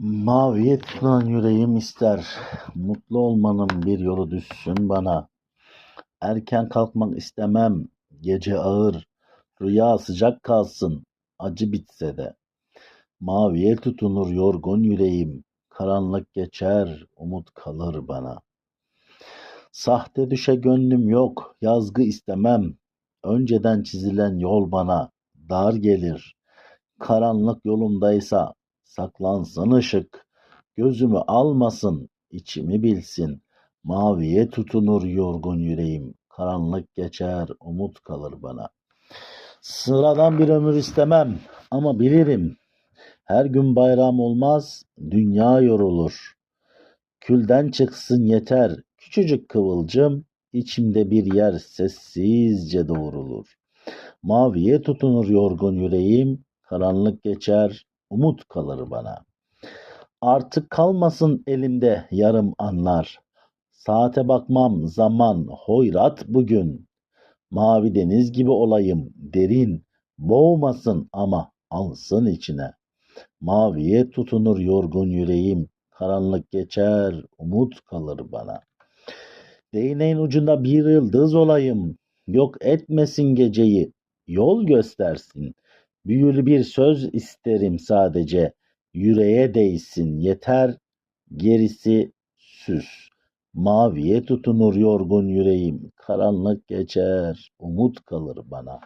Maviye tutulan yüreğim ister, mutlu olmanın bir yolu düşsün bana. Erken kalkmak istemem, gece ağır, rüya sıcak kalsın, acı bitse de. Maviye tutunur yorgun yüreğim, karanlık geçer, umut kalır bana. Sahte düşe gönlüm yok, yazgı istemem. Önceden çizilen yol bana dar gelir. Karanlık yolumdaysa saklansın ışık. Gözümü almasın, içimi bilsin. Maviye tutunur yorgun yüreğim. Karanlık geçer, umut kalır bana. Sıradan bir ömür istemem ama bilirim. Her gün bayram olmaz, dünya yorulur. Külden çıksın yeter, küçücük kıvılcım, içimde bir yer sessizce doğrulur. Maviye tutunur yorgun yüreğim, karanlık geçer, umut kalır bana. Artık kalmasın elimde yarım anlar. Saate bakmam zaman hoyrat bugün. Mavi deniz gibi olayım derin, boğmasın ama alsın içine. Maviye tutunur yorgun yüreğim, karanlık geçer, umut kalır bana. Değneğin ucunda bir yıldız olayım, yok etmesin geceyi, yol göstersin. Büyülü bir söz isterim sadece, yüreğe değsin yeter, gerisi süs. Maviye tutunur yorgun yüreğim, karanlık geçer, umut kalır bana.